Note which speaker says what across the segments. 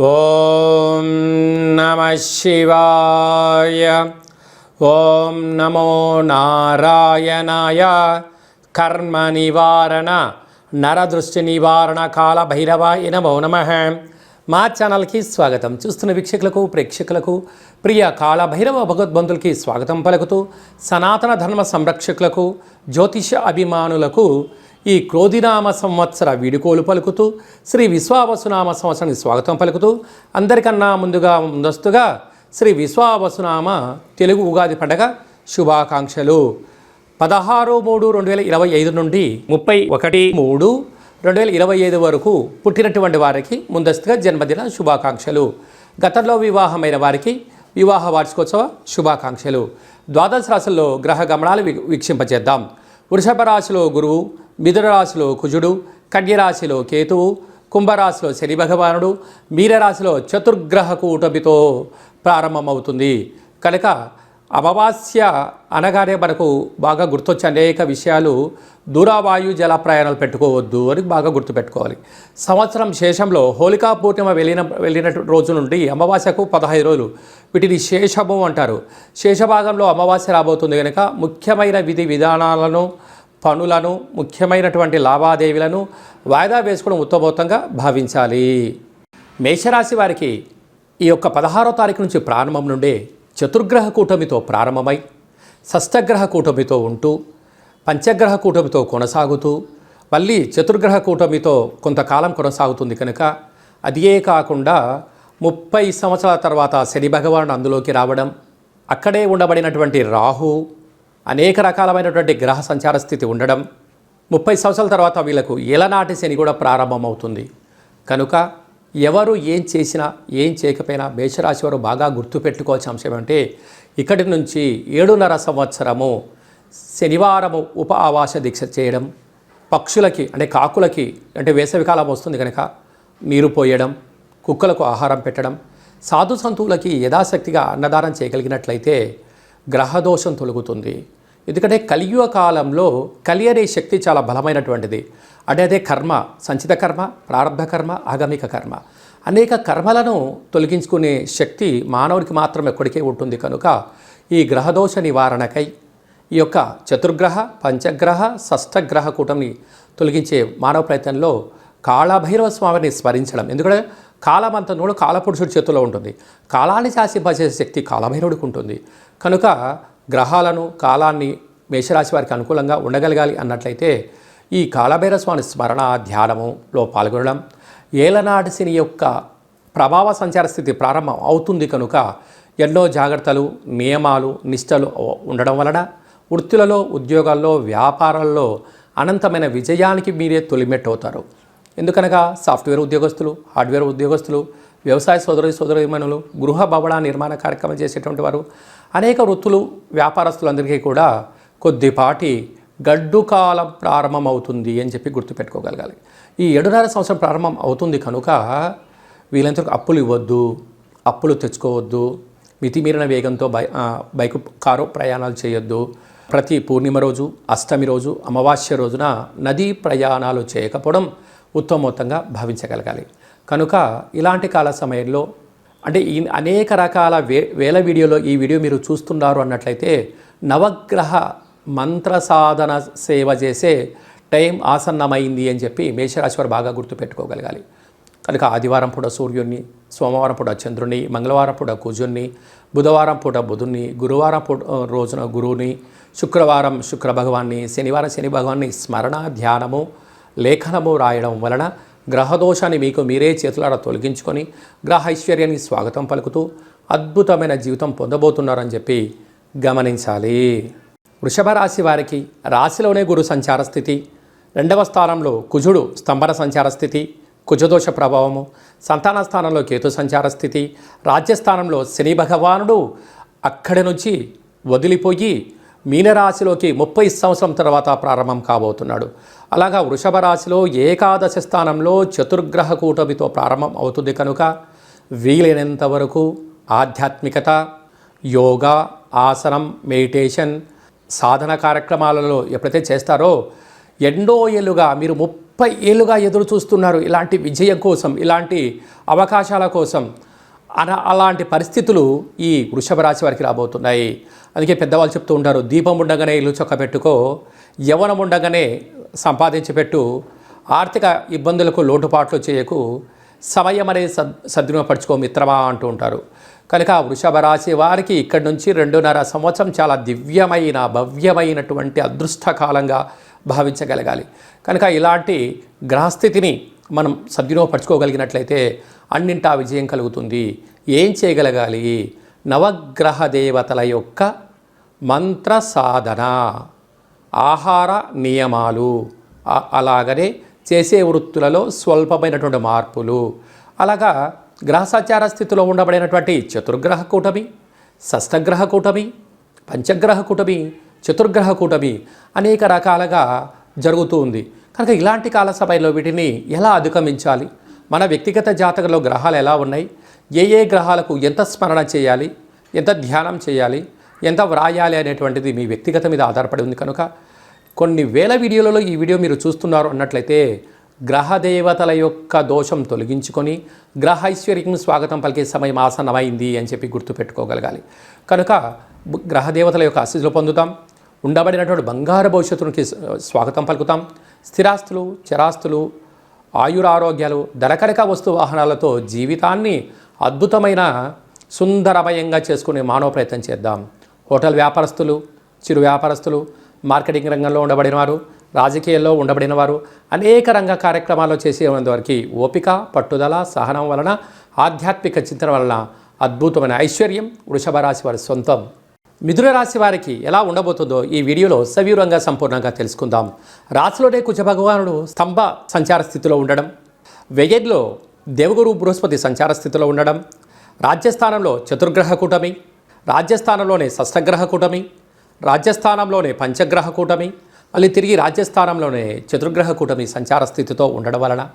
Speaker 1: ఓం నమ శివాయ. ఓం నమో నారాయణాయ. కర్మ నివారణ నరదృష్టి నివారణ కాల భైరవాయ నమో నమ. మా ఛానల్కి స్వాగతం. చూస్తున్న వీక్షకులకు ప్రేక్షకులకు ప్రియ కాల భైరవ భగవద్బంధులకి స్వాగతం పలుకుతూ సనాతన ధర్మ సంరక్షకులకు జ్యోతిష అభిమానులకు ఈ క్రోధినామ సంవత్సర వీడుకోలు పలుకుతూ శ్రీ విశ్వావసునామ సంవత్సరానికి స్వాగతం పలుకుతూ అందరికన్నా ముందుగా ముందస్తుగా శ్రీ విశ్వావసునామ తెలుగు ఉగాది పండగ శుభాకాంక్షలు. పదహారు మూడు రెండు వేల ఇరవై ఐదు నుండి ముప్పై ఒకటి మూడు రెండు వేల ఇరవై ఐదు వరకు పుట్టినటువంటి వారికి ముందస్తుగా జన్మదిన శుభాకాంక్షలు. గతంలో వివాహమైన వారికి వివాహ వార్షికోత్సవ శుభాకాంక్షలు. ద్వాదశ రాశుల్లో గ్రహ గమనాలు వీక్షింపజేద్దాం వృషభ రాశిలో గురువు మిథునరాశిలో కుజుడు కన్యరాశిలో కేతువు కుంభరాశిలో శని భగవానుడు మీనరాశిలో చతుర్గ్రహ కూటమితో ప్రారంభమవుతుంది. కనుక అమావాస్య అనగానే మనకు బాగా గుర్తొచ్చే అనేక విషయాలు దూరావాయు జల ప్రయాణాలు పెట్టుకోవద్దు అని బాగా గుర్తుపెట్టుకోవాలి. సంవత్సరం శేషంలో హోలికా పూర్ణిమ వెళ్ళిన వెళ్ళిన రోజు నుండి అమావాస్యకు పదహైదు రోజులు. వీటిని శేషము అంటారు. శేషభాగంలో అమావాస్య రాబోతుంది కనుక ముఖ్యమైన విధి విధానాలను పనులను ముఖ్యమైనటువంటి లావాదేవీలను వాయిదా వేసుకోవడం ఉత్తమోత్తంగా భావించాలి. మేషరాశి వారికి ఈ యొక్క పదహారో తారీఖు నుంచి ప్రారంభం నుండే చతుర్గ్రహ కూటమితో ప్రారంభమై షష్టగ్రహ కూటమితో ఉంటూ పంచగ్రహ కూటమితో కొనసాగుతూ మళ్ళీ చతుర్గ్రహ కూటమితో కొంతకాలం కొనసాగుతుంది కనుక అదే కాకుండా ముప్పై సంవత్సరాల తర్వాత శని భగవానుడు అందులోకి రావడం అక్కడే ఉండబడినటువంటి రాహు అనేక రకాలమైనటువంటి గ్రహ సంచార స్థితి ఉండడం ముప్పై సంవత్సరాల తర్వాత వీళ్ళకు ఎలనాటి శని కూడా ప్రారంభమవుతుంది. కనుక ఎవరు ఏం చేసినా ఏం చేయకపోయినా మేషరాశి వారు బాగా గుర్తుపెట్టుకోవాల్సిన అంశం ఏమంటే ఇక్కడి నుంచి ఏడున్నర సంవత్సరము శనివారము ఉప ఆవాస దీక్ష చేయడం పక్షులకి అంటే కాకులకి అంటే వేసవికాలం వస్తుంది కనుక నీరు పోయడం కుక్కలకు ఆహారం పెట్టడం సాధు సంతువులకి యథాశక్తిగా అన్నదానం చేయగలిగినట్లయితే గ్రహదోషం తొలగుతుంది. ఎందుకంటే కలియుగ కాలంలో కలి అనే శక్తి చాలా బలమైనటువంటిది. అంటే అదే కర్మ సంచిత కర్మ ప్రారంభ కర్మ ఆగమిక కర్మ. అనేక కర్మలను తొలగించుకునే శక్తి మానవుడికి మాత్రం ఎక్కడికే ఉంటుంది. కనుక ఈ గ్రహదోష నివారణకై ఈ యొక్క చతుర్గ్రహ పంచగ్రహ షష్టగ్రహ కూటమిని తొలగించే మానవ ప్రయత్నంలో కాళభైరవ స్వామిని స్మరించడం. ఎందుకంటే కాలం అంత నూడు కాలపురుషుడి చేతిలో ఉంటుంది. కాలాన్ని శాసింపజేసే శక్తి కాలభైరవుడికి ఉంటుంది కనుక గ్రహాలను కాలాన్ని మేషరాశి వారికి అనుకూలంగా ఉండగలగాలి అన్నట్లయితే ఈ కాలభైర స్వామి స్మరణ ధ్యానములో పాల్గొనడం ఏలనాటి శని యొక్క ప్రభావ సంచార స్థితి ప్రారంభం అవుతుంది కనుక ఎన్నో జాగ్రత్తలు నియమాలు నిష్టలు ఉండడం వలన వృత్తులలో ఉద్యోగాల్లో వ్యాపారాల్లో అనంతమైన విజయానికి మీరే తొలిమెట్టవుతారు అవుతారు. ఎందుకనగా సాఫ్ట్వేర్ ఉద్యోగస్తులు హార్డ్వేర్ ఉద్యోగస్తులు వ్యవసాయ సోదరు సోదరిమణులు గృహ భవన నిర్మాణ కార్యక్రమం చేసేటువంటి వారు అనేక వృత్తులు వ్యాపారస్తులందరికీ కూడా కొద్దిపాటి గడ్డు కాలం ప్రారంభం అవుతుంది అని చెప్పి గుర్తుపెట్టుకోగలగాలి. ఈ ఏడున్నర సంవత్సరం ప్రారంభం అవుతుంది కనుక వీళ్ళంతకు అప్పులు ఇవ్వద్దు అప్పులు తెచ్చుకోవద్దు మితిమీరిన వేగంతో బై బైకు కారు ప్రయాణాలు చేయొద్దు. ప్రతి పూర్ణిమ రోజు అష్టమి రోజు అమావాస్య రోజున నదీ ప్రయాణాలు చేయకపోవడం ఉత్తమోత్తంగా భావించగలగాలి. కనుక ఇలాంటి కాల సమయంలో అంటే ఈ అనేక రకాల వే వేల వీడియోలో ఈ వీడియో మీరు చూస్తున్నారు అన్నట్లయితే నవగ్రహ మంత్ర సాధన సేవ చేసే టైం ఆసన్నమైంది అని చెప్పి మేషరాశి వారు బాగా గుర్తుపెట్టుకోగలగాలి కనుక ఆదివారం పూట సూర్యుడిని సోమవారం పూట చంద్రుని మంగళవారం పూట కుజుణ్ణి బుధవారం పూట బుధుణ్ణి గురువారం పూట రోజున గురువుని శుక్రవారం శుక్ర భగవాన్ని శనివారం శని భగవాన్ని స్మరణ ధ్యానము లేఖనము రాయడం వలన గ్రహదోషాన్ని మీకు మీరే చేతులారా తొలగించుకొని గ్రహ ఐశ్వర్యానికి స్వాగతం పలుకుతూ అద్భుతమైన జీవితం పొందబోతున్నారని చెప్పి గమనించాలి. వృషభ రాశి వారికి రాశిలోనే గురు సంచార స్థితి రెండవ స్థానంలో కుజుడు స్తంభన సంచార స్థితి కుజదోష ప్రభావము సంతాన స్థానంలో కేతు సంచార స్థితి రాజ్యస్థానంలో శని భగవానుడు అక్కడి నుంచి వదిలిపోయి మీనరాశిలోకి ముప్పై సంవత్సరం తర్వాత ప్రారంభం కాబోతున్నాడు. అలాగా వృషభ రాశిలో ఏకాదశ స్థానంలో చతుర్గ్రహ కూటమితో ప్రారంభం అవుతుంది కనుక వీలైనంత వరకు ఆధ్యాత్మికత యోగా ఆసనం మెడిటేషన్ సాధన కార్యక్రమాలలో ఎప్పుడైతే చేస్తారో ఎన్నో ఏళ్ళుగా మీరు ముప్పై ముప్పై ఏళ్ళుగా ఎదురు చూస్తున్నారు ఇలాంటి విజయం కోసం ఇలాంటి అవకాశాల కోసం. అలా అలాంటి పరిస్థితులు ఈ వృషభ రాశి వారికి రాబోతున్నాయి. అందుకే పెద్దవాళ్ళు చెప్తూ ఉంటారు దీపం ఉండగానే ఇల్లు చొక్క పెట్టుకో యవనం ఉండగానే సంపాదించి పెట్టు ఆర్థిక ఇబ్బందులకు లోటుపాట్లు చేయకు సమయం అనేది సద్ సద్వినియోగపరచుకో మిత్రమా అంటూ ఉంటారు. కనుక వృషభ రాశి వారికి ఇక్కడి నుంచి రెండున్నర సంవత్సరం చాలా దివ్యమైన భవ్యమైనటువంటి అదృష్టకాలంగా భావించగలగాలి. కనుక ఇలాంటి గ్రహస్థితిని మనం సద్వినియోగపరచుకోగలిగినట్లయితే అన్నింటా విజయం కలుగుతుంది. ఏం చేయగలగాలి? నవగ్రహ దేవతల యొక్క మంత్ర సాధన ఆహార నియమాలు అలాగనే చేసే వృత్తులలో స్వల్పమైనటువంటి మార్పులు అలాగా గ్రహసచార స్థితిలో ఉండబడినటువంటి చతుర్గ్రహ కూటమి షష్టగ్రహ కూటమి పంచగ్రహ కూటమి చతుర్గ్రహ కూటమి అనేక రకాలుగా జరుగుతూ ఉంది. కనుక ఇలాంటి కాల సమయంలో వీటిని ఎలా అధిగమించాలి? మన వ్యక్తిగత జాతకంలో గ్రహాలు ఎలా ఉన్నాయి? ఏ ఏ గ్రహాలకు ఎంత స్మరణ చేయాలి? ఎంత ధ్యానం చేయాలి? ఎంత వ్రాయాలి అనేటువంటిది మీ వ్యక్తిగత మీద ఆధారపడి ఉంది కనుక కొన్ని వేల వీడియోలలో ఈ వీడియో మీరు చూస్తున్నారు అన్నట్లయితే గ్రహ దేవతల యొక్క దోషం తొలగించుకొని గ్రహ ఐశ్వర్యం స్వాగతం పలికే సమయం ఆసన్నమైంది అని చెప్పి గుర్తుపెట్టుకోగలగాలి. కనుక గ్రహదేవతల గ్రహ దేవతల యొక్క ఆశీస్సులు పొందుతాం. ఉండబడినటువంటి బంగారు భవిష్యత్తునికి స్వాగతం పలుకుతాం. స్థిరాస్తులు చరాస్తులు ఆయురారోగ్యాలు ధరకరక వస్తు వాహనాలతో జీవితాన్ని అద్భుతమైన సుందరమయంగా చేసుకునే మానవ ప్రయత్నం చేద్దాం. హోటల్ వ్యాపారస్తులు చిరు వ్యాపారస్తులు మార్కెటింగ్ రంగంలో ఉండబడిన వారు రాజకీయాల్లో ఉండబడిన వారు అనేక రంగ కార్యక్రమాలు చేసేందువరకు ఓపిక పట్టుదల సహనం వలన ఆధ్యాత్మిక చింతన వలన అద్భుతమైన ఐశ్వర్యం వృషభ రాశి వారి సొంతం. మిథున రాశి వారికి ఎలా ఉండబోతుందో ఈ వీడియోలో సవివరంగా సంపూర్ణంగా తెలుసుకుందాం. రాశిలోనే కుజ భగవానుడు స్తంభ సంచార స్థితిలో ఉండడం వ్యయంలో దేవగురు బృహస్పతి సంచార స్థితిలో ఉండడం రాజ్యస్థానంలో చతుర్గ్రహ కూటమి రాజ్యస్థానంలోనే షష్టగ్రహ కూటమి రాజ్యస్థానంలోనే పంచగ్రహ కూటమి మళ్ళీ తిరిగి రాజ్యస్థానంలోనే చతుర్గ్రహ కూటమి సంచార స్థితితో ఉండడం వలన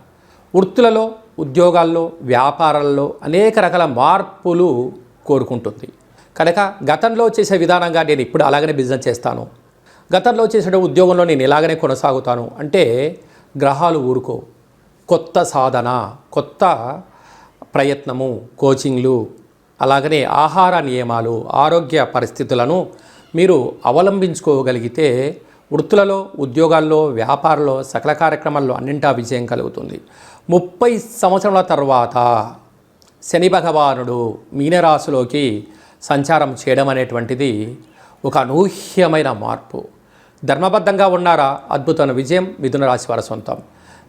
Speaker 1: వృత్తులలో ఉద్యోగాల్లో వ్యాపారాల్లో అనేక రకాల మార్పులు కోరుకుంటుంది. కనుక గతంలో చేసే విధానంగా నేను ఇప్పుడు అలాగనే బిజినెస్ చేస్తాను. గతంలో చేసిన ఉద్యోగంలో నేను ఇలాగనే కొనసాగుతాను. అంటే గ్రహాలు ఊరుకో. కొత్త సాధన కొత్త ప్రయత్నము కోచింగ్లు అలాగనే ఆహార నియమాలు ఆరోగ్య పరిస్థితులను మీరు అవలంబించుకోగలిగితే వృత్తులలో ఉద్యోగాల్లో వ్యాపారంలో సకల కార్యక్రమాల్లో అన్నింటా విజయం కలుగుతుంది. ముప్పై సంవత్సరాల తర్వాత శని భగవానుడు మీనరాశిలోకి సంచారం చేయడం అనేటువంటిది ఒక అనూహ్యమైన మార్పు. ధర్మబద్ధంగా ఉన్నారా? అద్భుతమైన విజయం మిథున రాశి వారి సొంతం.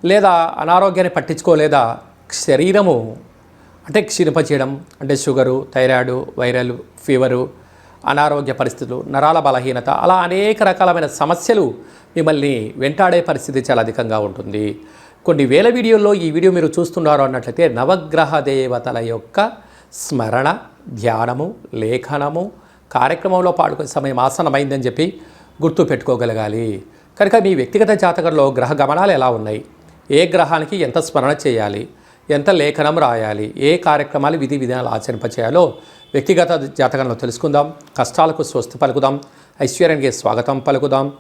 Speaker 1: లేదా అనారోగ్యాన్ని పట్టించుకోలేదా? శరీరము అంటే క్షీణింపచేయడం అంటే షుగరు థైరాయిడ్ వైరల్ ఫీవరు అనారోగ్య పరిస్థితులు నరాల బలహీనత అలా అనేక రకాలమైన సమస్యలు మిమ్మల్ని వెంటాడే పరిస్థితి చాలా అధికంగా ఉంటుంది. కొన్ని వేల వీడియోల్లో ఈ వీడియో మీరు చూస్తున్నారు అన్నట్లయితే నవగ్రహ దేవతల యొక్క స్మరణ ధ్యానము లేఖనము కార్యక్రమంలో పాల్గొనే సమయం ఆసనమైందని చెప్పి గుర్తు పెట్టుకోగలగాలి. కనుక మీ వ్యక్తిగత జాతకంలో గ్రహ గమనాలు ఎలా ఉన్నాయి? ఏ గ్రహానికి ఎంత స్మరణ చేయాలి? ఎంత లేఖనం రాయాలి? ఏ కార్యక్రమాలు విధి విధానాలు ఆచరింపచేయాలో? వ్యక్తిగత జాతకంలో తెలుసుకుందాం. కష్టాలకు స్వస్తి పలుకుదాం. ఐశ్వర్యానికి స్వాగతం పలుకుదాం.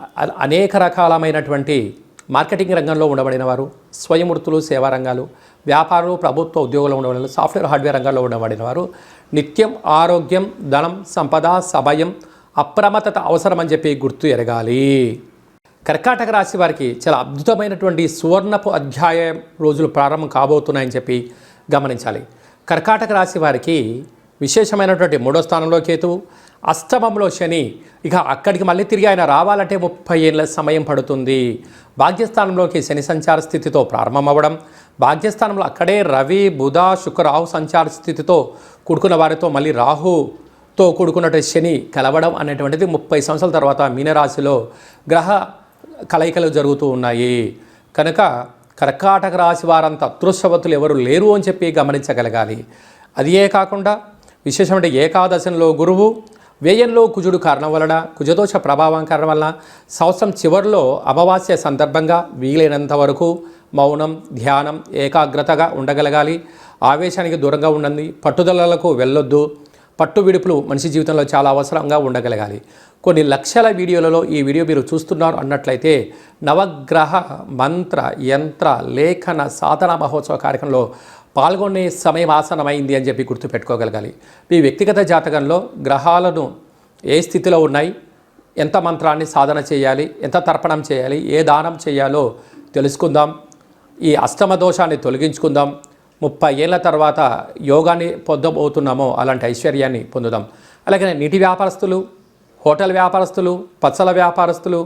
Speaker 1: అ- అనేక రకాలమైనటువంటి మార్కెటింగ్ రంగంలో ఉండబడిన వారు స్వయం వృత్తులు సేవా రంగాలు వ్యాపారులు ప్రభుత్వ ఉద్యోగులు ఉండబడిన సాఫ్ట్వేర్ హార్డ్వేర్ రంగాల్లో ఉండబడిన వారు నిత్యం ఆరోగ్యం ధనం సంపద సభయం అప్రమత్తత అవసరమని చెప్పి గుర్తు ఎరగాలి. కర్కాటక రాశి వారికి చాలా అద్భుతమైనటువంటి సువర్ణపు అధ్యాయం రోజులు ప్రారంభం కాబోతున్నాయని చెప్పి గమనించాలి. కర్కాటక రాశి వారికి విశేషమైనటువంటి మూడో స్థానంలో కేతువు అష్టమంలో శని. ఇక అక్కడికి మళ్ళీ తిరిగి ఆయన రావాలంటే ముప్పై ఏళ్ళ సమయం పడుతుంది. భాగ్యస్థానంలోకి శని సంచార స్థితితో ప్రారంభమవ్వడం భాగ్యస్థానంలో అక్కడే రవి బుధ శుక్రరాహు సంచార స్థితితో కూడుకున్న వారితో మళ్ళీ రాహుతో కూడుకున్నటువంటి శని కలవడం అనేటువంటిది ముప్పై సంవత్సరాల తర్వాత మీనరాశిలో గ్రహ కలయికలు జరుగుతూ ఉన్నాయి. కనుక కర్కాటక రాశి వారంత అదృష్టవతులు ఎవరు లేరు అని చెప్పి గమనించగలగాలి. అదియే కాకుండా విశేషమైన ఏకాదశంలో గురువు వ్యయంలో కుజుడు కారణం వలన కుజదోష ప్రభావం కారణం వలన సంవత్సరం చివరిలో అమావాస్య సందర్భంగా వీలైనంత వరకు మౌనం ధ్యానం ఏకాగ్రతగా ఉండగలగాలి. ఆవేశానికి దూరంగా ఉండండి. పట్టుదలలకు వెళ్ళొద్దు. పట్టు విడుపులు మనిషి జీవితంలో చాలా అవసరంగా ఉండగలగాలి. కొన్ని లక్షల వీడియోలలో ఈ వీడియో మీరు చూస్తున్నారు అన్నట్లయితే నవగ్రహ మంత్ర యంత్ర లేఖన సాధన మహోత్సవ కార్యక్రమంలో పాల్గొనే సమయం ఆసనమైంది అని చెప్పి గుర్తుపెట్టుకోగలగాలి. మీ వ్యక్తిగత జాతకంలో గ్రహాలను ఏ స్థితిలో ఉన్నాయి? ఎంత మంత్రాన్ని సాధన చేయాలి? ఎంత తర్పణం చేయాలి? ఏ దానం చేయాలో తెలుసుకుందాం. ఈ అష్టమ దోషాన్ని తొలగించుకుందాం. ముప్పై ఏళ్ళ తర్వాత యోగాన్ని పొందబోతున్నామో అలాంటి ఐశ్వర్యాన్ని పొందుదాం. అలాగే నీటి వ్యాపారస్తులు హోటల్ వ్యాపారస్తులు పచ్చల వ్యాపారస్తులు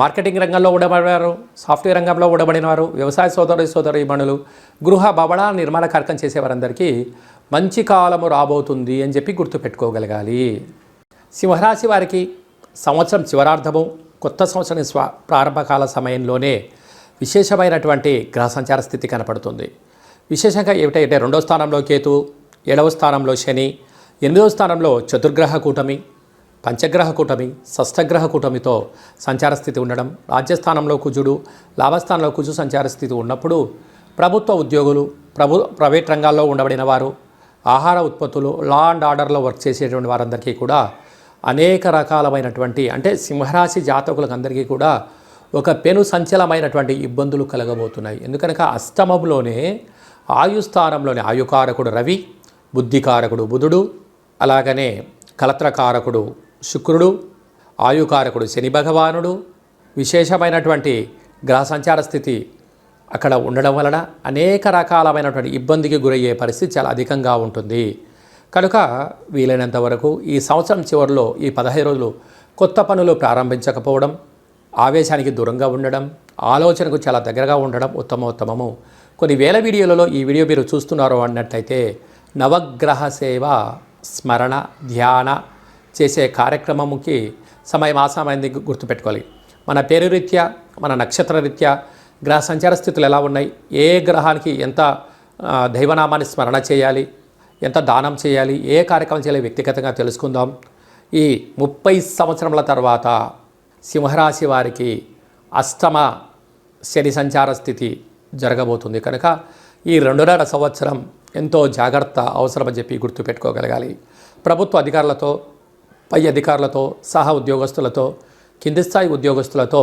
Speaker 1: మార్కెటింగ్ రంగంలో ఉండబడినారు సాఫ్ట్వేర్ రంగంలో ఉండబడినవారు వ్యవసాయ సోదరు సోదరి మణులు గృహ భవన నిర్మాణ కార్యక్రమం చేసేవారందరికీ మంచి కాలము రాబోతుంది అని చెప్పి గుర్తుపెట్టుకోగలగాలి. సింహరాశి వారికి సంవత్సరం చివరార్థము కొత్త సంవత్సరం స్వ ప్రారంభకాల సమయంలోనే విశేషమైనటువంటి గ్రహ సంచార స్థితి కనపడుతుంది. విశేషంగా ఏమిటంటే రెండో స్థానంలో కేతు ఏడవ స్థానంలో శని ఎనిమిదవ స్థానంలో చతుర్గ్రహ కూటమి పంచగ్రహ కూటమి షష్టగ్రహ కూటమితో సంచార స్థితి ఉండడం రాజ్యస్థానంలో కుజుడు లాభస్థానంలో కుజు సంచార స్థితి ఉన్నప్పుడు ప్రభుత్వ ఉద్యోగులు ప్రభు ప్రైవేట్ రంగాల్లో ఉండబడిన వారు ఆహార ఉత్పత్తులు లా అండ్ ఆర్డర్లో వర్క్ చేసేటువంటి వారందరికీ కూడా అనేక రకాలమైనటువంటి అంటే సింహరాశి జాతకులకు అందరికీ కూడా ఒక పెను సంచలమైనటువంటి ఇబ్బందులు కలగబోతున్నాయి. ఎందుకనగా అష్టమంలోనే ఆయుస్థానంలోనే ఆయుకారకుడు రవి బుద్ధికారకుడు బుధుడు అలాగనే కలత్రకారకుడు శుక్రుడు ఆయుకారకుడు శని భగవానుడు. విశేషమైనటువంటి గ్రహ సంచార స్థితి అక్కడ ఉండడం వలన అనేక రకాలమైనటువంటి ఇబ్బందికి గురయ్యే పరిస్థితి చాలా అధికంగా ఉంటుంది. కనుక వీలైనంత వరకు ఈ సంవత్సరం చివరిలో ఈ పదహైదు రోజులు కొత్త పనులు ప్రారంభించకపోవడం ఆవేశానికి దూరంగా ఉండడం ఆలోచనకు చాలా దగ్గరగా ఉండడం ఉత్తమోత్తమము. కొన్ని వేల వీడియోలలో ఈ వీడియో మీరు చూస్తున్నారో అన్నట్లయితే నవగ్రహ సేవ స్మరణ ధ్యాన చేసే కార్యక్రమముకి సమయం ఆసామైంది గుర్తుపెట్టుకోవాలి. మన పేరు రీత్యా మన నక్షత్ర రీత్యా గ్రహ సంచార స్థితులు ఎలా ఉన్నాయి? ఏ గ్రహానికి ఎంత దైవనామాన్ని స్మరణ చేయాలి? ఎంత దానం చేయాలి? ఏ కార్యక్రమం చేయాలి? వ్యక్తిగతంగా తెలుసుకుందాం. ఈ ముప్పై సంవత్సరముల తర్వాత సింహరాశి వారికి అష్టమ శని సంచార స్థితి జరగబోతుంది. కనుక ఈ రెండున్నర సంవత్సరం ఎంతో జాగ్రత్త అవసరమని చెప్పి గుర్తుపెట్టుకోగలగాలి. ప్రభుత్వ అధికారులతో పై అధికారులతో సహా ఉద్యోగస్తులతో కింది స్థాయి ఉద్యోగస్తులతో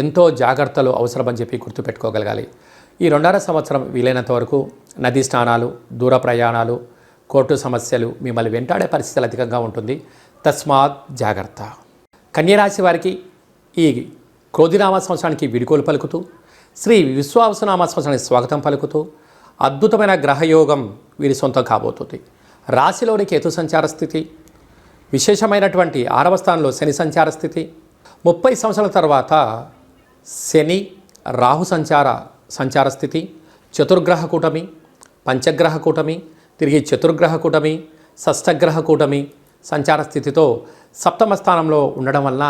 Speaker 1: ఎంతో జాగ్రత్తలు అవసరమని చెప్పి గుర్తుపెట్టుకోగలగాలి. ఈ రెండర సంవత్సరం వీలైనంత వరకు నదీ స్నానాలు దూర ప్రయాణాలు కోర్టు సమస్యలు మిమ్మల్ని వెంటాడే పరిస్థితులు అధికంగా ఉంటుంది. తస్మాత్ జాగ్రత్త. కన్యరాశి వారికి ఈ క్రోధినామ సంవత్సరానికి విడుకోలు పలుకుతూ శ్రీ విశ్వావసనామ సంవత్సరానికి స్వాగతం పలుకుతూ అద్భుతమైన గ్రహయోగం వీరి సొంతం కాబోతుంది. రాశిలోని కేతు సంచార స్థితి విశేషమైనటువంటి ఆరవ స్థానంలో శని సంచార స్థితి. ముప్పై సంవత్సరాల తర్వాత శని రాహు సంచార సంచార స్థితి. చతుర్గ్రహ కూటమి పంచగ్రహ కూటమి తిరిగి చతుర్గ్రహ కూటమి షష్టగ్రహ కూటమి సంచార స్థితితో సప్తమ స్థానంలో ఉండడం వలన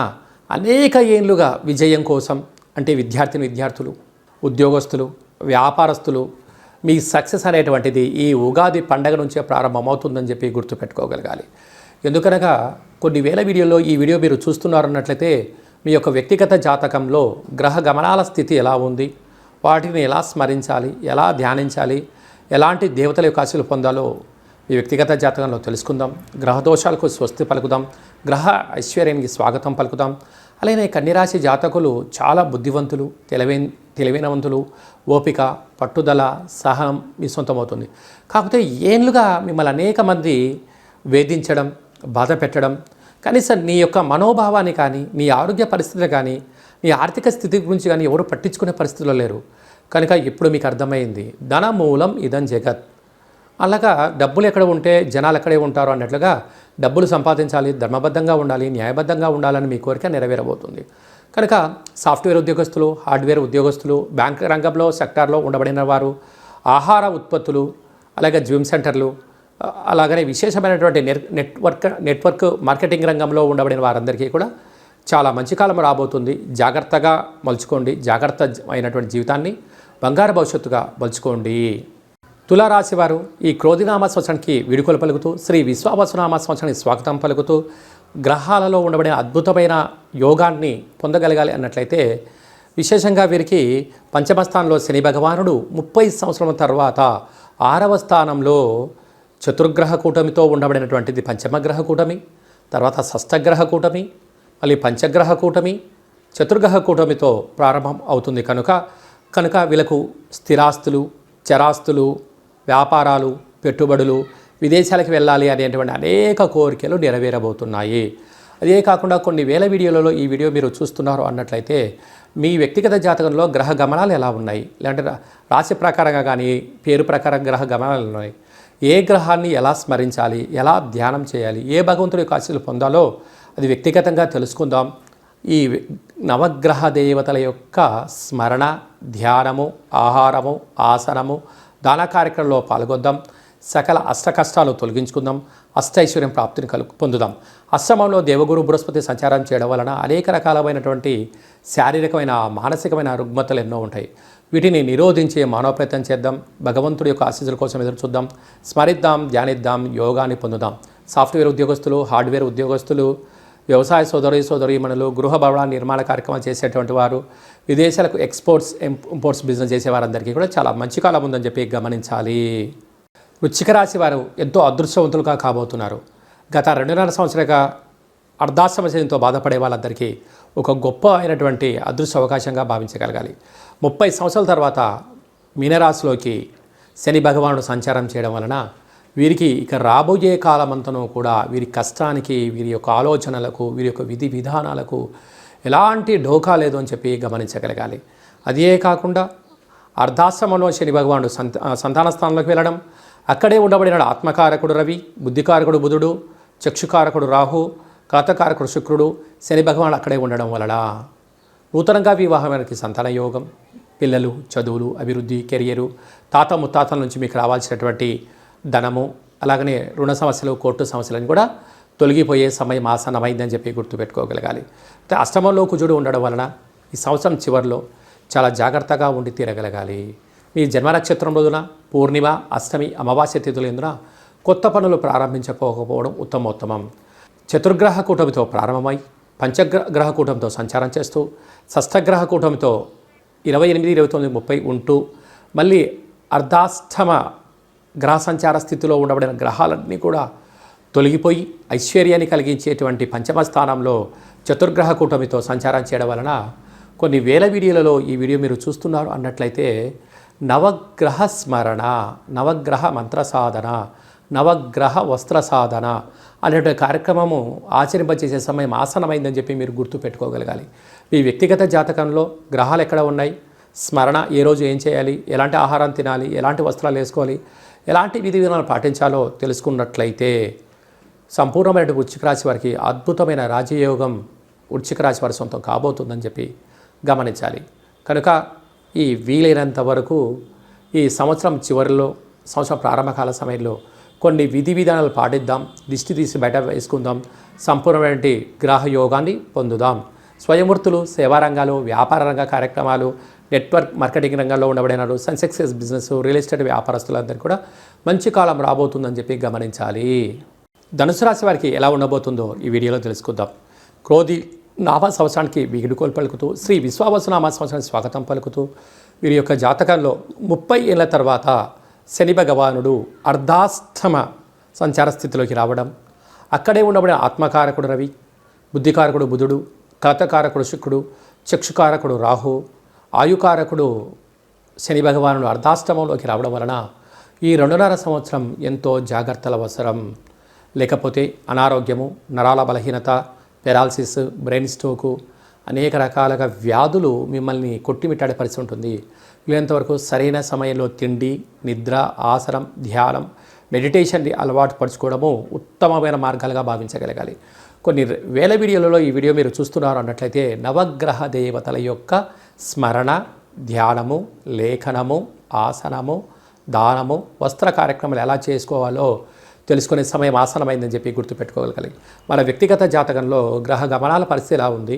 Speaker 1: అనేక ఏళ్ళుగా విజయం కోసం అంటే విద్యార్థిని విద్యార్థులు ఉద్యోగస్తులు వ్యాపారస్తులు మీ సక్సెస్ అనేటువంటిది ఈ ఉగాది పండగ నుంచే ప్రారంభమవుతుందని చెప్పి గుర్తుపెట్టుకోగలగాలి. ఎందుకనగా కొన్ని వేల వీడియోలో ఈ వీడియో మీరు చూస్తున్నారన్నట్లయితే మీ యొక్క వ్యక్తిగత జాతకంలో గ్రహ గమనాల స్థితి ఎలా ఉంది? వాటిని ఎలా స్మరించాలి? ఎలా ధ్యానించాలి? ఎలాంటి దేవతల యొక్క ఆశలు పొందాలో మీ వ్యక్తిగత జాతకంలో తెలుసుకుందాం. గ్రహ దోషాలకు స్వస్తి పలుకుదాం. గ్రహ ఐశ్వర్యానికి స్వాగతం పలుకుదాం. అలాగే కన్యరాశి జాతకులు చాలా బుద్ధివంతులు తెలివైన తెలివైనవంతులు ఓపిక పట్టుదల సహనం మీ సొంతమవుతుంది. కాకపోతే ఏళ్ళుగా మిమ్మల్ని అనేక మంది వేధించడం బాధ పెట్టడం. కనీసం నీ యొక్క మనోభావాన్ని కానీ నీ ఆరోగ్య పరిస్థితులు కానీ నీ ఆర్థిక స్థితి గురించి కానీ ఎవరు పట్టించుకునే పరిస్థితుల్లో లేరు. కనుక ఇప్పుడు మీకు అర్థమైంది. ధన మూలం ఇదం జగత్. అలాగా డబ్బులు ఎక్కడ ఉంటే జనాలు ఎక్కడే ఉంటారు అన్నట్లుగా డబ్బులు సంపాదించాలి ధర్మబద్ధంగా ఉండాలి న్యాయబద్ధంగా ఉండాలని మీ కోరిక నెరవేరబోతుంది. కనుక సాఫ్ట్వేర్ ఉద్యోగస్తులు హార్డ్వేర్ ఉద్యోగస్తులు బ్యాంక్ రంగంలో సెక్టార్లో ఉండబడిన వారు ఆహార ఉత్పత్తులు అలాగే జిమ్ సెంటర్లు అలాగనే విశేషమైనటువంటి నెట్ నెట్వర్క్ నెట్వర్క్ మార్కెటింగ్ రంగంలో ఉండబడిన వారందరికీ కూడా చాలా మంచి కాలం రాబోతుంది. జాగ్రత్తగా మలుచుకోండి. జాగ్రత్త అయినటువంటి జీవితాన్ని బంగారు భవిష్యత్తుగా మలుచుకోండి. తులారాశి వారు ఈ క్రోధినామ సంవత్సరానికి వీడుకోలు పలుకుతూ శ్రీ విశ్వావసునామ సంవత్సరానికి స్వాగతం పలుకుతూ గ్రహాలలో ఉండబడిన అద్భుతమైన యోగాన్ని పొందగలగాలి అన్నట్లయితే విశేషంగా వీరికి పంచమస్థానంలో శని భగవానుడు ముప్పై సంవత్సరం తర్వాత ఆరవ స్థానంలో చతుర్గ్రహ కూటమితో ఉండబడినటువంటిది పంచమగ్రహ కూటమి తర్వాత షష్టగ్రహ కూటమి మళ్ళీ పంచగ్రహ కూటమి చతుర్గ్రహ కూటమితో ప్రారంభం అవుతుంది కనుక కనుక వీళ్ళకు స్థిరాస్తులు చరాస్తులు వ్యాపారాలు పెట్టుబడులు విదేశాలకు వెళ్ళాలి అనేటువంటి అనేక కోరికలు నెరవేరబోతున్నాయి. అదే కాకుండా కొన్ని వేల వీడియోలలో ఈ వీడియో మీరు చూస్తున్నారు అన్నట్లయితే మీ వ్యక్తిగత జాతకంలో గ్రహ గమనాలు ఎలా ఉన్నాయి? లేదంటే రాశి ప్రకారంగా కానీ పేరు ప్రకారం గ్రహ గమనాలు ఉన్నాయి? ఏ గ్రహాన్ని ఎలా స్మరించాలి ఎలా ధ్యానం చేయాలి ఏ భగవంతుడి యొక్క ఆశలు పొందాలో అది వ్యక్తిగతంగా తెలుసుకుందాం. ఈ నవగ్రహ దేవతల యొక్క స్మరణ ధ్యానము ఆహారము ఆసనము దాన కార్యక్రమంలో పాల్గొద్దాం సకల అష్ట కష్టాలు తొలగించుకుందాం. అష్టైశ్వర్యం ప్రాప్తిని కలు పొందుదాం. అష్టమంలో దేవగురు బృహస్పతి సంచారం చేయడం వలన అనేక రకాలమైనటువంటి శారీరకమైన మానసికమైన రుగ్మతలు ఎన్నో ఉంటాయి. వీటిని నిరోధించే మానవ ప్రయత్నం చేద్దాం. భగవంతుడి యొక్క ఆశీస్సుల కోసం ఎదురు చూద్దాం. స్మరిద్దాం ధ్యానిద్దాం యోగాన్ని పొందుదాం. సాఫ్ట్వేర్ ఉద్యోగస్తులు హార్డ్వేర్ ఉద్యోగస్తులు వ్యవసాయ సోదరి సోదరీమణులు గృహ భవన నిర్మాణ కార్యక్రమాలు చేసేటువంటి వారు విదేశాలకు ఎక్స్పోర్ట్స్ ఇంపోర్ట్స్ బిజినెస్ చేసే వారందరికీ కూడా చాలా మంచి కాలం ఉందని చెప్పి గమనించాలి. వృచ్చిక రాశి వారు ఎంతో అదృష్టవంతులుగా కాబోతున్నారు. గత రెండున్నర సంవత్సరాలుగా అర్ధాశ్రమశయంతో బాధపడే వాళ్ళందరికీ ఒక గొప్ప అయినటువంటి అదృష్ట అవకాశంగా భావించగలగాలి. ముప్పై సంవత్సరాల తర్వాత మీనరాశిలోకి శని భగవానుడు సంచారం చేయడం వలన వీరికి ఇక రాబోయే కాలమంతను కూడా వీరి కష్టానికి వీరి యొక్క ఆలోచనలకు వీరి యొక్క విధి విధానాలకు ఎలాంటి ఢోకా లేదు అని చెప్పి గమనించగలగాలి. అదే కాకుండా అర్ధాశ్రమంలో శని భగవానుడు సంత సంతాన స్థానంలోకి వెళ్ళడం అక్కడే ఉండబడిన ఆత్మకారకుడు రవి బుద్ధికారకుడు బుధుడు చక్షుకారకుడు రాహు కాతకారకుడు శుక్రుడు శని భగవానుడు అక్కడే ఉండడం వలన నూతనంగా వివాహమైనకి సంతాన యోగం. పిల్లలు చదువులు అభివృద్ధి కెరియరు తాత ముత్తాతల నుంచి మీకు రావాల్సినటువంటి ధనము అలాగనే రుణ సమస్యలు కోర్టు సమస్యలను కూడా తొలగిపోయే సమయం ఆసన్నమైందని చెప్పి గుర్తుపెట్టుకోగలగాలి. అయితే అష్టమంలో కుజుడు ఉండడం వలన ఈ సంవత్సరం చివరిలో చాలా జాగ్రత్తగా ఉండి తీరగలగాలి. మీ జన్మ నక్షత్రం రోజున పూర్ణిమ అష్టమి అమావాస్య తిథులు ఎందున కొత్త పనులు ప్రారంభించకపోకపోవడం ఉత్తమోత్తమం. చతుర్గ్రహ కూటమితో ప్రారంభమై పంచగ్రహ గ్రహ కూటమితో సంచారం చేస్తూ షష్ఠగ్రహ కూటమితో ఇరవై ఎనిమిది ఇరవై తొమ్మిది ముప్పై ఉంటూ మళ్ళీ అర్ధాష్టమ గ్రహ సంచార స్థితిలో ఉండబడిన గ్రహాలన్నీ కూడా తొలగిపోయి ఐశ్వర్యాన్ని కలిగించేటువంటి పంచమ స్థానంలో చతుర్గ్రహ కూటమితో సంచారం చేయడం వలన కొన్ని వేల వీడియోలలో ఈ వీడియో మీరు చూస్తున్నారు అన్నట్లయితే నవగ్రహ స్మరణ నవగ్రహ మంత్ర సాధన నవగ్రహ వస్త్ర సాధన అనేటువంటి కార్యక్రమము ఆచరింపజేసే సమయం ఆసనమైందని చెప్పి మీరు గుర్తు పెట్టుకోగలగాలి మీ వ్యక్తిగత జాతకంలో గ్రహాలు ఎక్కడ ఉన్నాయి? స్మరణ ఏ రోజు ఏం చేయాలి? ఎలాంటి ఆహారం తినాలి? ఎలాంటి వస్త్రాలు వేసుకోవాలి? ఎలాంటి విధి విధానాలు పాటించాలో తెలుసుకున్నట్లయితే సంపూర్ణమైన వృచ్చిక రాశి వారికి అద్భుతమైన రాజయోగం వృచ్చిక రాశి వారి సొంతం కాబోతుందని చెప్పి గమనించాలి. కనుక ఈ వీలైనంత వరకు ఈ సంవత్సరం చివరిలో సంవత్సరం ప్రారంభకాల సమయంలో కొన్ని విధి విధానాలు పాటిద్దాం దిష్టి తీసి బయట వేసుకుందాం సంపూర్ణమైన గ్రహ యోగాన్ని పొందుదాం. స్వయంవృత్తులు సేవా రంగాలు వ్యాపార రంగ కార్యక్రమాలు నెట్వర్క్ మార్కెటింగ్ రంగంలో ఉండబడినారు సన్సెక్సెస్ బిజినెస్ రియల్ ఎస్టేట్ వ్యాపారస్తులందరూ కూడా మంచి కాలం రాబోతుందని చెప్పి గమనించాలి. ధనుసు రాశి వారికి ఎలా ఉండబోతుందో ఈ వీడియోలో తెలుసుకుందాం. క్రోధి నామ సంవత్సరానికి వీగిడుకోలు పలుకుతూ శ్రీ విశ్వావసునామ సంవత్సరానికి స్వాగతం పలుకుతూ వీరి యొక్క జాతకంలో ముప్పై ఏళ్ళ తర్వాత శని భగవానుడు అర్ధాష్టమ సంచార స్థితిలోకి రావడం అక్కడే ఉండబడిన ఆత్మకారకుడు రవి బుద్ధికారకుడు బుధుడు కలతకారకుడు శుక్రుడు చక్షుకారకుడు రాహు ఆయుకారకుడు శని భగవానుడు అర్ధాష్టమంలోకి రావడం వలన ఈ రెండున్నర సంవత్సరం ఎంతో జాగ్రత్తల అవసరం. లేకపోతే అనారోగ్యము నరాల బలహీనత పెరాలసిస్ బ్రెయిన్ స్ట్రోకు అనేక రకాలుగా వ్యాధులు మిమ్మల్ని కొట్టిమిట్టాడే పరిస్థితి ఉంటుంది. వీలంతవరకు సరైన సమయంలో తిండి నిద్ర ఆసనం ధ్యానం మెడిటేషన్ని అలవాటు పరుచుకోవడము ఉత్తమమైన మార్గాలుగా భావించగలగాలి. కొన్ని వేల వీడియోలలో ఈ వీడియో మీరు చూస్తున్నారు అన్నట్లయితే నవగ్రహ దేవతల యొక్క స్మరణ ధ్యానము లేఖనము ఆసనము దానము వస్త్ర కార్యక్రమాలు ఎలా చేసుకోవాలో తెలుసుకునే సమయం ఆసనమైందని చెప్పి గుర్తుపెట్టుకోగలగాలి. మన వ్యక్తిగత జాతకంలో గ్రహ గమనాల పరిస్థితి ఎలా ఉంది?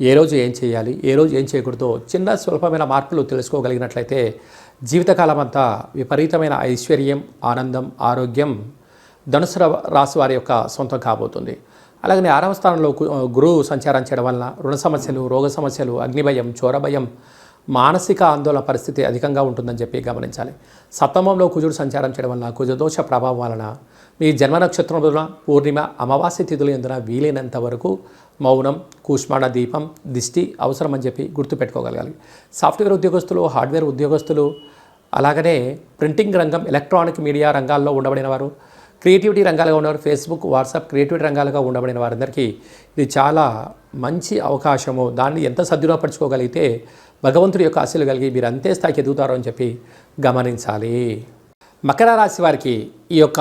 Speaker 1: ఏ రోజు ఏం చేయాలి? ఏ రోజు ఏం చేయకూడదో? చిన్న స్వల్పమైన మార్పులు తెలుసుకోగలిగినట్లయితే జీవితకాలం అంతా విపరీతమైన ఐశ్వర్యం ఆనందం ఆరోగ్యం ధనుసు రాశి వారి యొక్క సొంతం కాబోతుంది. అలాగనే ఆరవ స్థానంలో కు- గురువు సంచారం చేయడం వలన రుణ సమస్యలు రోగ సమస్యలు అగ్నిభయం చోరభయం మానసిక ఆందోళన పరిస్థితి అధికంగా ఉంటుందని చెప్పి గమనించాలి. సప్తమంలో కుజుడు సంచారం చేయడం వలన కుజదోష ప్రభావం వలన మీ జన్మ నక్షత్రం పూర్ణిమ అమావాస్య తిథులు ఎందున వీలైనంత వరకు మౌనం కూష్మాణ దీపం దిష్టి అవసరం అని చెప్పి గుర్తుపెట్టుకోగలగాలి. సాఫ్ట్వేర్ ఉద్యోగస్తులు హార్డ్వేర్ ఉద్యోగస్తులు అలాగనే ప్రింటింగ్ రంగం ఎలక్ట్రానిక్ మీడియా రంగాల్లో ఉండబడిన వారు క్రియేటివిటీ రంగాలుగా ఉన్నవారు ఫేస్బుక్ వాట్సాప్ క్రియేటివిటీ రంగాలుగా ఉండబడిన వారందరికీ ఇది చాలా మంచి అవకాశము. దాన్ని ఎంత సద్వినియోగపరచుకోగలిగితే భగవంతుడి యొక్క ఆశలు కలిగి మీరు అంతే స్థాయికి ఎదుగుతారు అని చెప్పి గమనించాలి. మకర రాశి వారికి ఈ యొక్క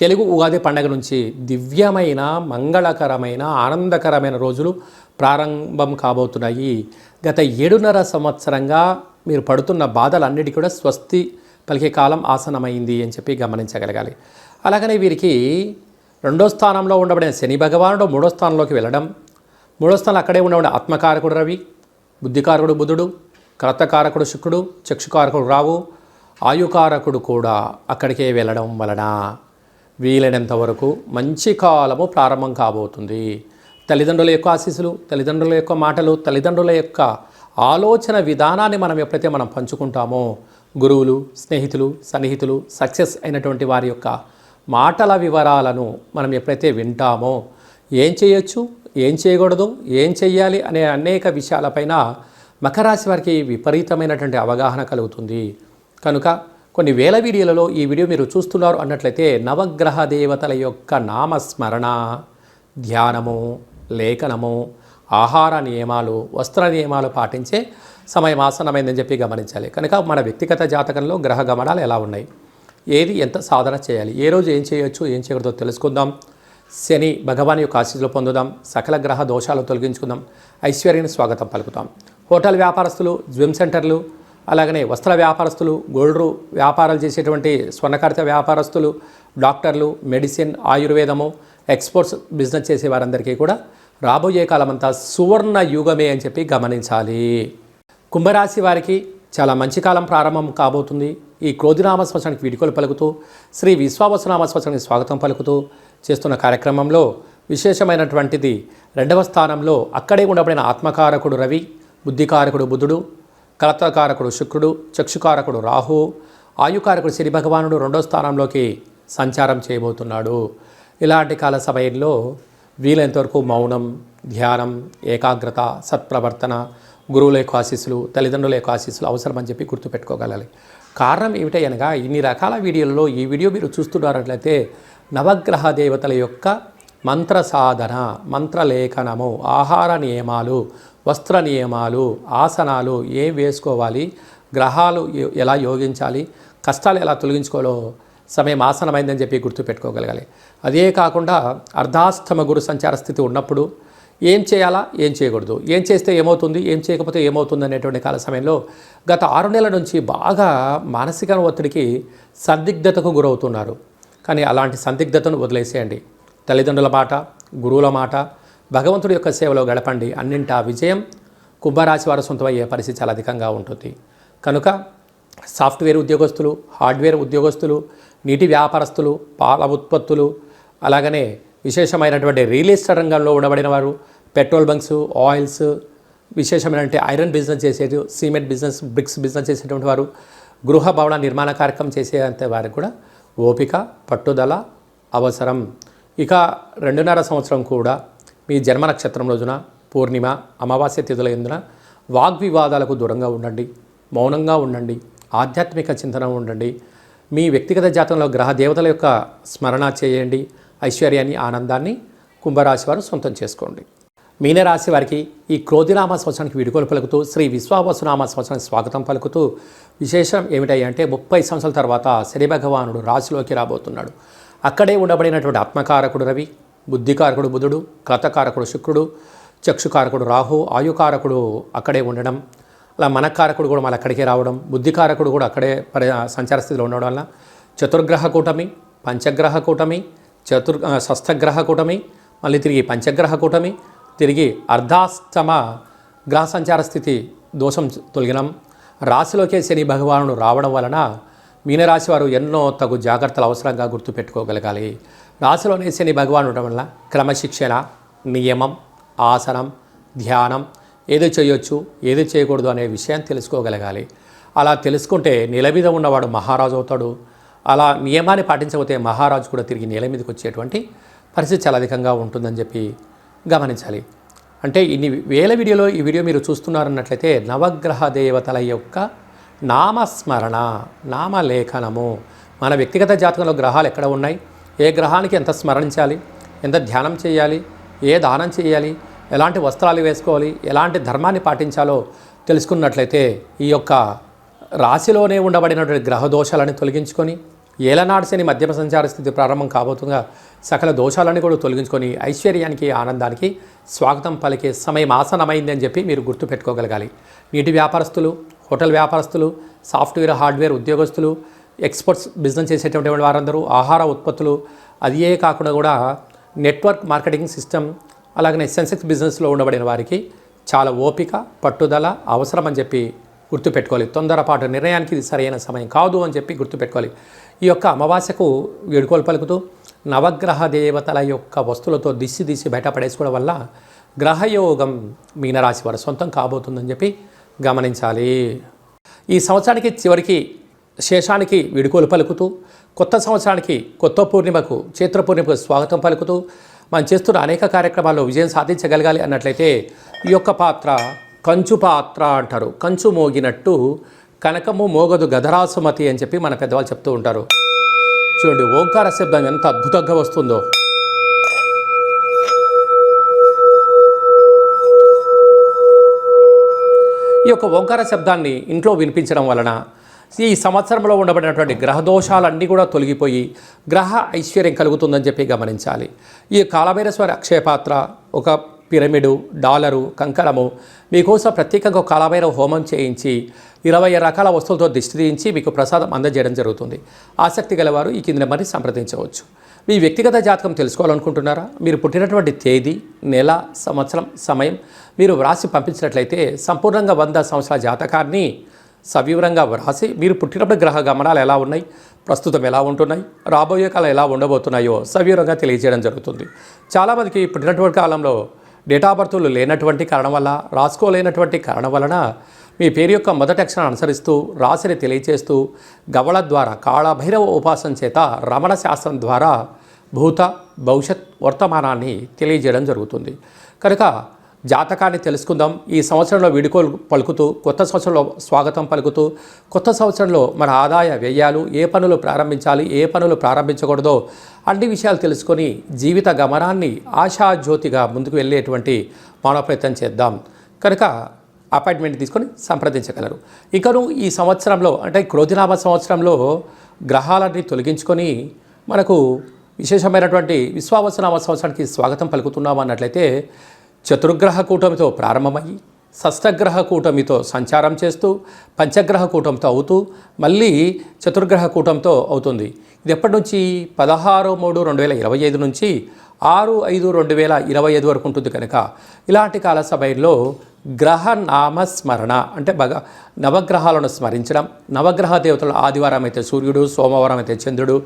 Speaker 1: తెలుగు ఉగాది పండగ నుంచి దివ్యమైన మంగళకరమైన ఆనందకరమైన రోజులు ప్రారంభం కాబోతున్నాయి. గత ఏడున్నర సంవత్సరంగా మీరు పడుతున్న బాధలన్నిటి కూడా స్వస్తి పలికే కాలం ఆసనమైంది అని చెప్పి గమనించగలగాలి. అలాగనే వీరికి రెండో స్థానంలో ఉండబడిన శని భగవానుడు మూడో స్థానంలోకి వెళ్ళడం. మూడో స్థానంలో అక్కడే ఉండబడిన ఆత్మకారకుడు రవి బుద్ధికారకుడు బుధుడు కర్తకారకుడు శుక్రుడు చక్షుకారకుడు రావు ఆయుకారకుడు కూడా అక్కడికే వెళ్ళడం వలన వీలైనంత వరకు మంచి కాలము ప్రారంభం కాబోతుంది. తల్లిదండ్రుల యొక్క ఆశీస్సులు తల్లిదండ్రుల యొక్క మాటలు తల్లిదండ్రుల యొక్క ఆలోచన విధానాన్ని మనం ఎప్పుడైతే మనం పంచుకుంటామో గురువులు స్నేహితులు సన్నిహితులు సక్సెస్ అయినటువంటి వారి యొక్క మాటల వివరాలను మనం ఎప్పుడైతే వింటామో ఏం చేయొచ్చు ఏం చేయకూడదు ఏం చేయాలి అనే అనేక విషయాలపైన మకరాశి వారికి విపరీతమైనటువంటి అవగాహన కలుగుతుంది. కనుక కొన్ని వేల వీడియోలలో ఈ వీడియో మీరు చూస్తున్నారు అన్నట్లయితే నవగ్రహ దేవతల యొక్క నామస్మరణ ధ్యానము లేఖనము ఆహార నియమాలు వస్త్ర నియమాలు పాటించే సమయం ఆసనమైందని చెప్పి గమనించాలి. కనుక మన వ్యక్తిగత జాతకంలో గ్రహ గమనాలు ఎలా ఉన్నాయి? ఏది ఎంత సాధన చేయాలి? ఏ రోజు ఏం చేయొచ్చు ఏం చేయకూడదో తెలుసుకుందాం. శని భగవాన్ యొక్క ఆశీస్సులు పొందుదాం. సకల గ్రహ దోషాలు తొలగించుకుందాం. ఐశ్వర్యాన్ని స్వాగతం పలుకుతాం. హోటల్ వ్యాపారస్తులు జిమ్ సెంటర్లు అలాగనే వస్త్ర వ్యాపారస్తులు గోల్డ్ వ్యాపారాలు చేసేటువంటి స్వర్ణకారిత వ్యాపారస్తులు డాక్టర్లు మెడిసిన్ ఆయుర్వేదము ఎక్స్పోర్ట్స్ బిజినెస్ చేసే వారందరికీ కూడా రాబోయే కాలమంతా సువర్ణ యుగమే అని చెప్పి గమనించాలి. కుంభరాశి వారికి చాలా మంచి కాలం ప్రారంభం కాబోతుంది. ఈ క్రోధినామ సంవత్సరానికి వీడుకోలు పలుకుతూ శ్రీ విశ్వావసనామ సంవత్సరానికి స్వాగతం పలుకుతూ చేస్తున్న కార్యక్రమంలో విశేషమైనటువంటిది రెండవ స్థానంలో అక్కడే ఉండబడిన ఆత్మకారకుడు రవి బుద్ధికారకుడు బుధుడు కలత్రకారకుడు శుక్రుడు చక్షుకారకుడు రాహు ఆయుకారకుడు శని భగవానుడు రెండో స్థానంలోకి సంచారం చేయబోతున్నాడు. ఇలాంటి కాల సమయంలో వీలైనంతవరకు మౌనం ధ్యానం ఏకాగ్రత సత్ప్రవర్తన గురువుల యొక్క ఆశీస్సులు తల్లిదండ్రుల యొక్క ఆశీస్సులు అవసరమని చెప్పి గుర్తుపెట్టుకోగలాలి కారణం ఏమిటనగా ఇన్ని రకాల వీడియోలలో ఈ వీడియో మీరు చూస్తున్నట్లయితే నవగ్రహ దేవతల యొక్క మంత్ర సాధన మంత్రలేఖనము ఆహార నియమాలు వస్త్ర నియమాలు ఆసనాలు ఏం వేసుకోవాలి గ్రహాలు ఎలా యోగించాలి కష్టాలు ఎలా తొలగించుకోవాలో సమయం ఆసనమైందని చెప్పి గుర్తుపెట్టుకోగలగాలి. అదే కాకుండా అర్ధాస్తమ గురు సంచార స్థితి ఉన్నప్పుడు ఏం చేయాలా? ఏం చేయకూడదు. ఏం చేస్తే ఏమవుతుంది? ఏం చేయకపోతే ఏమవుతుంది అనేటువంటి కాల సమయంలో గత ఆరు నెలల నుంచి బాగా మానసిక ఒత్తిడికి సందిగ్ధతకు గురవుతున్నారు. కానీ అలాంటి సందిగ్ధతను వదిలేసేయండి. తల్లిదండ్రుల మాట గురువుల మాట భగవంతుడి యొక్క సేవలో గడపండి. అన్నింటా విజయం కుంభరాశి వారు సొంతమయ్యే పరిస్థితి చాలా అధికంగా ఉంటుంది. కనుక సాఫ్ట్వేర్ ఉద్యోగస్తులు హార్డ్వేర్ ఉద్యోగస్తులు నీటి వ్యాపారస్తులు పాల ఉత్పత్తులు అలాగనే విశేషమైనటువంటి రియల్ ఎస్టేట్ రంగంలో ఉండబడిన వారు పెట్రోల్ బంక్స్ ఆయిల్స్ విశేషమైనటువంటి ఐరన్ బిజినెస్ చేసేది సిమెంట్ బిజినెస్ బ్రిక్స్ బిజినెస్ చేసేటువంటి వారు గృహ భవన నిర్మాణ కార్యక్రమం చేసేంత వారికి కూడా ఓపిక పట్టుదల అవసరం. ఇక రెండున్నర సంవత్సరం కూడా మీ జన్మ నక్షత్రం రోజున పూర్ణిమ అమావాస్య తిథుల ఎందున వాగ్వివాదాలకు దూరంగా ఉండండి మౌనంగా ఉండండి ఆధ్యాత్మిక చింతన ఉండండి మీ వ్యక్తిగత జాతంలో గ్రహ దేవతల యొక్క స్మరణ చేయండి ఐశ్వర్యాన్ని ఆనందాన్ని కుంభరాశి వారు సొంతం చేసుకోండి. మీనరాశి వారికి ఈ క్రోధినామ సంవత్సరానికి విడుకోలు పలుకుతూ శ్రీ విశ్వావసునామ సంవత్సరానికి స్వాగతం పలుకుతూ విశేషం ఏమిటంటే ముప్పై సంవత్సరాల తర్వాత శని భగవానుడు రాశిలోకి రాబోతున్నాడు. అక్కడే ఉండబడినటువంటి ఆత్మకారకుడు రవి బుద్ధికారకుడు బుధుడు కథకారకుడు శుక్రుడు చక్షుకారకుడు రాహు ఆయుకారకుడు అక్కడే ఉండడం అలా మనకారకుడు కూడా మళ్ళీ అక్కడికే రావడం బుద్ధికారకుడు కూడా అక్కడే పరి సంచార స్థితిలో ఉండడం వల్ల చతుర్గ్రహ కూటమి పంచగ్రహ కూటమి చతుర్ షష్ఠగ్రహ కూటమి మళ్ళీ తిరిగి పంచగ్రహ కూటమి తిరిగి అర్ధాష్టమ గ్రహ సంచార స్థితి దోషం తొలగినం. రాశిలోకే శని భగవానుడు రావడం వలన మీనరాశి వారు ఎన్నో తగు జాగ్రత్తలు అవసరంగా గుర్తుపెట్టుకోగలగాలి. రాశిలోనే శని భగవాన్ ఉండడం వల్ల క్రమశిక్షణ నియమం ఆసనం ధ్యానం ఏది చేయొచ్చు ఏది చేయకూడదు అనే విషయం తెలుసుకోగలగాలి. అలా తెలుసుకుంటే నెల మీద ఉన్నవాడు మహారాజు అవుతాడు. అలా నియమాన్ని పాటించకపోతే మహారాజు కూడా తిరిగి నేల మీదకి వచ్చేటువంటి పరిస్థితి చాలా అధికంగా ఉంటుందని చెప్పి గమనించాలి. అంటే ఇన్ని వేల వీడియోలో ఈ వీడియో మీరు చూస్తున్నారన్నట్లయితే నవగ్రహ దేవతల యొక్క నామస్మరణ నామలేఖనము. మన వ్యక్తిగత జాతకంలో గ్రహాలు ఎక్కడ ఉన్నాయి? ఏ గ్రహానికి ఎంత స్మరణించాలి? ఎంత ధ్యానం చేయాలి? ఏ దానం చేయాలి? ఎలాంటి వస్త్రాలు వేసుకోవాలి? ఎలాంటి ధర్మాన్ని పాటించాలో తెలుసుకున్నట్లయితే ఈ యొక్క రాశిలోనే ఉండబడినటువంటి గ్రహ దోషాలను తొలగించుకొని ఏలనాడు శని మధ్యమ సంచార స్థితి ప్రారంభం కాబోతుండగా సకల దోషాలను కూడా తొలగించుకొని ఐశ్వర్యానికి ఆనందానికి స్వాగతం పలికే సమయం ఆసనమైంది అని చెప్పి మీరు గుర్తుపెట్టుకోగలగాలి నీటి వ్యాపారస్తులు హోటల్ వ్యాపారస్తులు సాఫ్ట్వేర్ హార్డ్వేర్ ఉద్యోగస్తులు ఎక్స్పోర్ట్స్ బిజినెస్ చేసేటువంటి వారందరూ ఆహార ఉత్పత్తులు అదే కాకుండా కూడా నెట్వర్క్ మార్కెటింగ్ సిస్టమ్ అలాగనే సెన్సెక్స్ బిజినెస్లో ఉండబడిన వారికి చాలా ఓపిక పట్టుదల అవసరం అని చెప్పి గుర్తుపెట్టుకోవాలి. తొందరపాటు నిర్ణయానికి ఇది సరైన సమయం కాదు అని చెప్పి గుర్తుపెట్టుకోవాలి. ఈ యొక్క అమావాస్యకు వేడుకోలు పలుకుతూ నవగ్రహ దేవతల యొక్క వస్తువులతో దిశి దిశి బయటపడేసుకోవడం వల్ల గ్రహయోగం మీనరాశి వారి సొంతం కాబోతుందని చెప్పి గమనించాలి. ఈ సంవత్సరానికి చివరికి శేషానికి విడుకోలు పలుకుతూ కొత్త సంవత్సరానికి కొత్త పూర్ణిమకు చైత్ర పూర్ణిమకు స్వాగతం పలుకుతూ మనం చేస్తున్న అనేక కార్యక్రమాల్లో విజయం సాధించగలగాలి అన్నట్లయితే ఈ యొక్క పాత్ర కంచు పాత్ర అంటారు. కంచు మోగినట్టు కనకము మోగదు గధరాసుమతి అని చెప్పి మన పెద్దవాళ్ళు చెప్తూ ఉంటారు. చూడండి ఓంకార శబ్దం ఎంత అద్భుతంగా వస్తుందో. ఈ యొక్క ఓంకార శబ్దాన్ని ఇంట్లో వినిపించడం వలన ఈ సంవత్సరంలో ఉండబడినటువంటి గ్రహదోషాలన్నీ కూడా తొలగిపోయి గ్రహ ఐశ్వర్యం కలుగుతుందని చెప్పి గమనించాలి. ఈ కాలభైరస్వర అక్షయపాత్ర ఒక పిరమిడు డాలరు కంకణము. మీకోసం ప్రత్యేకంగా కాలమైన కాలభైరవ హోమం చేయించి ఇరవై రకాల వస్తువులతో దిష్టి తీయించి మీకు ప్రసాదం అందజేయడం జరుగుతుంది. ఆసక్తి గలవారు ఈ కింద మరి సంప్రదించవచ్చు. మీ వ్యక్తిగత జాతకం తెలుసుకోవాలనుకుంటున్నారా? మీరు పుట్టినటువంటి తేదీ నెల సంవత్సరం సమయం మీరు వ్రాసి పంపించినట్లయితే సంపూర్ణంగా వంద సంవత్సరాల జాతకాన్ని సవివరంగా వ్రాసి మీరు పుట్టినప్పుడు గ్రహ గమనాలు ఎలా ఉన్నాయి? ప్రస్తుతం ఎలా ఉంటున్నాయి? రాబోయే కాలం ఎలా ఉండబోతున్నాయో సవివరంగా తెలియజేయడం జరుగుతుంది. చాలామందికి పుట్టినటువంటి కాలంలో డేటా బర్తులు లేనటువంటి కారణం వల్ల రాసుకోలేనటువంటి కారణం వలన మీ పేరు యొక్క మొదటి అక్షరం అనుసరిస్తూ రాశిని తెలియచేస్తూ గవళ ద్వారా కాళభైరవ ఉపాసన చేత రమణ శాస్త్రం ద్వారా భూత భవిష్యత్ వర్తమానాన్ని తెలియజేయడం జరుగుతుంది. కనుక జాతకాన్ని తెలుసుకుందాం. ఈ సంవత్సరంలో వీడుకోలు పలుకుతూ కొత్త సంవత్సరంలో స్వాగతం పలుకుతూ కొత్త సంవత్సరంలో మన ఆదాయ వ్యయాలు ఏ పనులు ప్రారంభించాలి ఏ పనులు ప్రారంభించకూడదో అన్ని విషయాలు తెలుసుకొని జీవిత గమనాన్ని ఆశాజ్యోతిగా ముందుకు వెళ్ళేటువంటి మానవ ప్రయత్నం చేద్దాం. కనుక అపాయింట్మెంట్ తీసుకొని సంప్రదించగలరు. ఇకను ఈ సంవత్సరంలో అంటే క్రోధినామ సంవత్సరంలో గ్రహాలన్నీ తొలగించుకొని మనకు విశేషమైనటువంటి విశ్వావసనామ సంవత్సరానికి స్వాగతం పలుకుతున్నాం అన్నట్లయితే చతుర్గ్రహ కూటమితో ప్రారంభమయ్యి షష్టగ్రహ కూటమితో సంచారం చేస్తూ పంచగ్రహ కూటమితో అవుతూ మళ్ళీ చతుర్గ్రహ కూటమితో అవుతుంది. ఇది ఎప్పటి నుంచి? పదహారు మూడు రెండు వేల ఇరవై ఐదు నుంచి ఆరు ఐదు రెండు వేల ఇరవై ఐదు వరకు ఉంటుంది కనుక. ఇలాంటి కాల సమయంలో గ్రహ నామస్మరణ అంటే భగ నవగ్రహాలను స్మరించడం నవగ్రహ దేవతలు ఆదివారం అయితే సూర్యుడు సోమవారం అయితే చంద్రుడు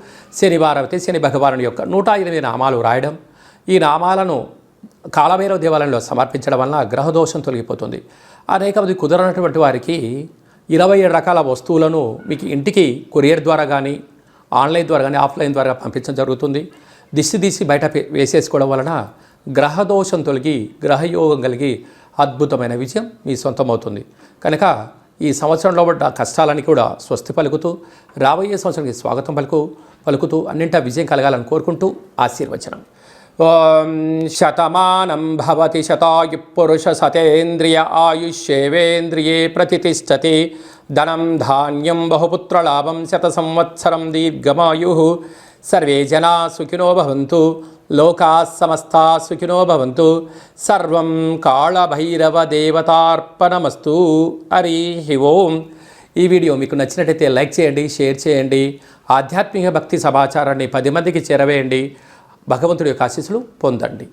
Speaker 1: శనివారం అయితే శని భగవానుడి యొక్క నూట ఎనిమిది నామాలు రాయడం ఈ నామాలను కాలభైరవ దేవాలయంలో సమర్పించడం వలన గ్రహదోషం తొలగిపోతుంది. అనేక మంది కుదరనటువంటి వారికి ఇరవై ఏడు రకాల వస్తువులను మీకు ఇంటికి కొరియర్ ద్వారా కానీ ఆన్లైన్ ద్వారా కానీ ఆఫ్లైన్ ద్వారా పంపించడం జరుగుతుంది. దిశ తీసి బయట పే- వేసేసుకోవడం వలన గ్రహదోషం తొలగి గ్రహయోగం కలిగి అద్భుతమైన విజయం మీ సొంతమవుతుంది. కనుక ఈ సంవత్సరంలో పడ్డ కష్టాలని కూడా స్వస్తి పలుకుతూ రాబోయే సంవత్సరానికి స్వాగతం పలుకు పలుకుతూ అన్నింటా విజయం కలగాలని కోరుకుంటూ ఆశీర్వచనం. ఓం శతమానం భవతి శతాయు పురుష సతేంద్రియ ఆయుష్యేవేంద్రియే ప్రతిష్టతి ధనం ధాన్యం బహుపుత్రలాభం శత సంవత్సరం దీర్ఘమాయు. సర్వే జనా సుఖినో భవంతు. లోకా సమస్తా సుఖినో భవంతు. సర్వం కాళభైరవ దేవతార్పణమస్తు. హరి ఓం. ఈ వీడియో మీకు నచ్చినట్లయితే లైక్ చేయండి షేర్ చేయండి. ఆధ్యాత్మిక భక్తి సమాచారాన్ని పది మందికి చేరవేయండి. భగవంతుడి యొక్క ఆశీస్సులు పొందండి.